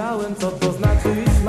wiedziałem co to znaczy.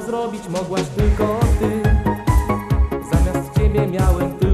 To zrobić mogłaś tylko ty. Zamiast ciebie miałem